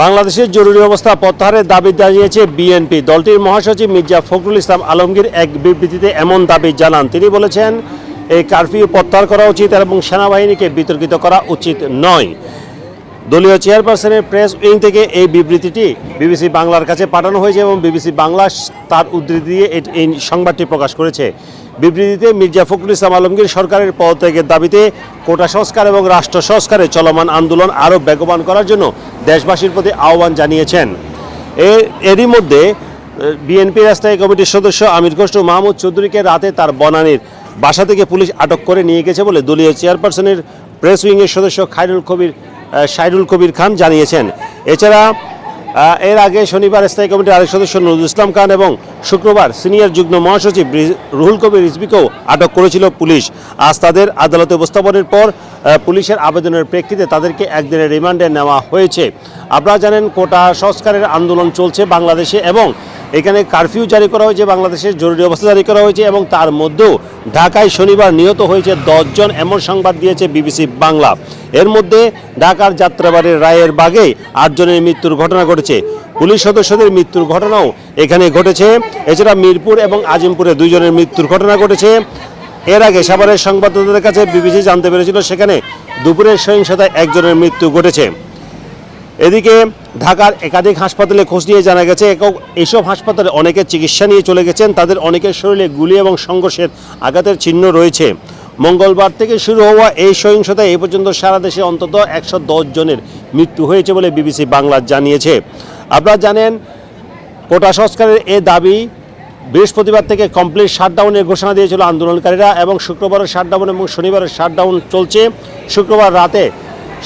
বাংলাদেশের জরুরি অবস্থা প্রত্যাহারের দাবি জানিয়েছে বিএনপি। দলটির মহাসচিব মির্জা ফখরুল ইসলাম আলমগীর এক বিবৃতিতে এমন দাবি জানান। তিনি বলেছেন, এই কারফিউ প্রত্যাহার করা উচিত এবং সেনাবাহিনীকে বিতর্কিত করা উচিত নয়। দলীয় চেয়ারপারসনের প্রেস উইং থেকে এই বিবৃতিটি বিবিসি বাংলার কাছে পাঠানো হয়েছে এবং বিবিসি বাংলা তার উদ্ধৃতি দিয়ে এই সংবাদটি প্রকাশ করেছে। বিবৃতিতে মির্জা ফখরুল ইসলাম আলমগীর সরকারের পদত্যাগের দাবিতে কোটা সংস্কার এবং রাষ্ট্র সংস্কারে চলমান আন্দোলন আরও বেগবান করার জন্য দেশবাসীর প্রতি আহ্বান জানিয়েছেন। এর এরই মধ্যে বিএনপি রাস্তায় কমিটির সদস্য আমির খসরু মাহমুদ চৌধুরীকে রাতে তার বনানীর বাসা থেকে পুলিশ আটক করে নিয়ে গেছে বলে দলীয় চেয়ারপারসনের প্রেস উইংয়ের সদস্য খায়রুল কবির সাইরুল কবির খান জানিয়েছেন। এছাড়া এর আগে শনিবার স্থায়ী কমিটির আরেক সদস্য নজরুল ইসলাম খান এবং শুক্রবার সিনিয়র যুগ্ম মহাসচিব রুহুল কবির রিজবিকেও আটক করেছিল পুলিশ। আজ তাদের আদালতে উপস্থাপনের পর পুলিশের আবেদনের প্রেক্ষিতে তাদেরকে একদিনের রিমান্ডে নেওয়া হয়েছে। আপনারা জানেন, কোটা সংস্কারের আন্দোলন চলছে বাংলাদেশে এবং এখানে কারফিউ জারি করা হয়েছে বাংলাদেশের জরুরি অবস্থা জারি করা হয়েছে এবং তার মধ্যেও ঢাকায় শনিবার নিহত হয়েছে দশজন এমন সংবাদ দিয়েছে বিবিসি বাংলা। এর মধ্যে ঢাকার যাত্রাবাড়ির রায়ের বাগে আটজনের মৃত্যুর ঘটনা ঘটেছে। পুলিশ সদস্যদের মৃত্যুর ঘটনাও এখানে ঘটেছে। এছাড়া মিরপুর এবং আজিমপুরে দুইজনের মৃত্যুর ঘটনা ঘটেছে। এর আগে সাভারের সংবাদদাতাদের কাছে বিবিসি জানতে পেরেছিল, সেখানে দুপুরের সহিংসতায় একজনের মৃত্যু ঘটেছে। এদিকে ঢাকার একাধিক হাসপাতালে খোঁজ নিয়ে জানা গেছে এইসব হাসপাতালে অনেকে চিকিৎসা নিয়ে চলে গেছেন, তাদের অনেকের শরীরে গুলি এবং সংঘর্ষের আঘাতের চিহ্ন রয়েছে। মঙ্গলবার থেকে শুরু হওয়া এই সহিংসতায় এ পর্যন্ত সারা দেশে অন্তত একশো দশ জনের মৃত্যু হয়েছে বলে বিবিসি বাংলা জানিয়েছে। আপনারা জানেন, কোটা সংস্কারের এ দাবি বৃহস্পতিবার থেকে কমপ্লিট শাটডাউনের ঘোষণা দিয়েছিল আন্দোলনকারীরা এবং শুক্রবারের শাটডাউন এবং শনিবারের শাটডাউন চলছে। শুক্রবার রাতে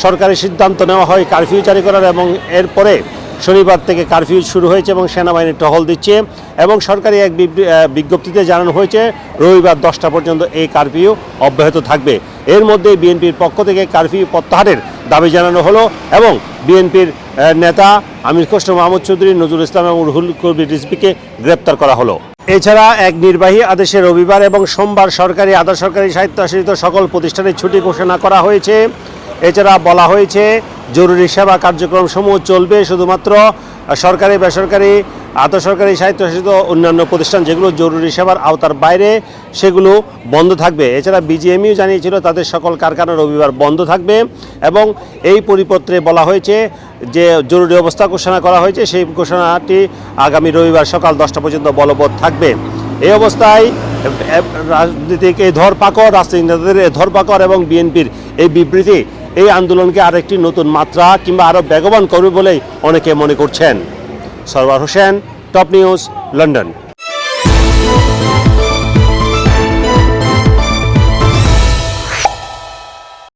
সরকারি সিদ্ধান্ত নেওয়া হয় কারফিউ জারি করার এবং এরপরে শনিবার থেকে কারফিউ শুরু হয়েছে এবং সেনাবাহিনী টহল দিচ্ছে এবং সরকারি এক বিজ্ঞপ্তিতে জানানো হয়েছে, রবিবার দশটা পর্যন্ত এই কারফিউ অব্যাহত থাকবে। এর মধ্যে বিএনপির পক্ষ থেকে কারফিউ প্রত্যাহারের দাবি জানানো হলো এবং বিএনপির নেতা আমির খসরু মাহমুদ চৌধুরী, নজরুল ইসলাম এবং রুহুল কবির রিজভিকে গ্রেপ্তার করা হলো। এছাড়া এক নির্বাহী আদেশে রবিবার এবং সোমবার সরকারি, আধা সরকারি স্বায়ত্তশাসিত সকল প্রতিষ্ঠানের ছুটি ঘোষণা করা হয়েছে। এছাড়া বলা হয়েছে, জরুরি সেবা কার্যক্রম সমূহ চলবে শুধুমাত্র সরকারি, বেসরকারি আধা সরকারি স্বায়ত্তশাসিত অন্যান্য প্রতিষ্ঠান যেগুলো জরুরি সেবার আওতার বাইরে, সেগুলো বন্ধ থাকবে। এছাড়া বিজিএমইউ জানিয়েছিল, তাদের সকল কারখানা রবিবার বন্ধ থাকবে এবং এই পরিপত্রে বলা হয়েছে যে, জরুরি অবস্থা ঘোষণা করা হয়েছে, সেই ঘোষণাটি আগামী রবিবার সকাল দশটা পর্যন্ত বলবৎ থাকবে। এই অবস্থায় রাজনীতিক এই ধরপাকড় রাজনৈতিক নেতাদের ধরপাকড় এবং বিএনপির এই বিবৃতি এই আন্দোলনকে আরেকটি নতুন মাত্রা কিংবা আরও বেগবান করবে বলেই অনেকে মনে করছেন। Sarwar Hossain, top news, London.